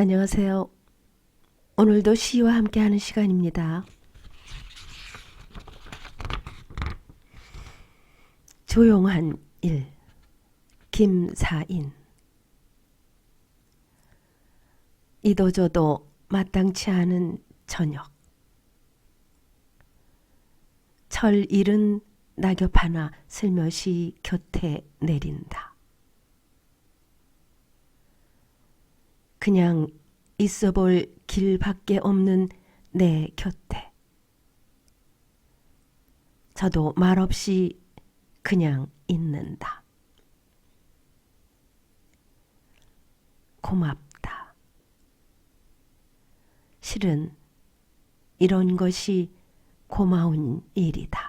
안녕하세요. 오늘도 시와 함께하는 시간입니다. 조용한 일 김사인 이도저도 마땅치 않은 저녁 철 잃은 낙엽 하나 슬며시 곁에 내린다. 그냥 있어 볼 길밖에 없는 내 곁에. 저도 말없이 그냥 있는다. 고맙다. 실은 이런 것이 고마운 일이다.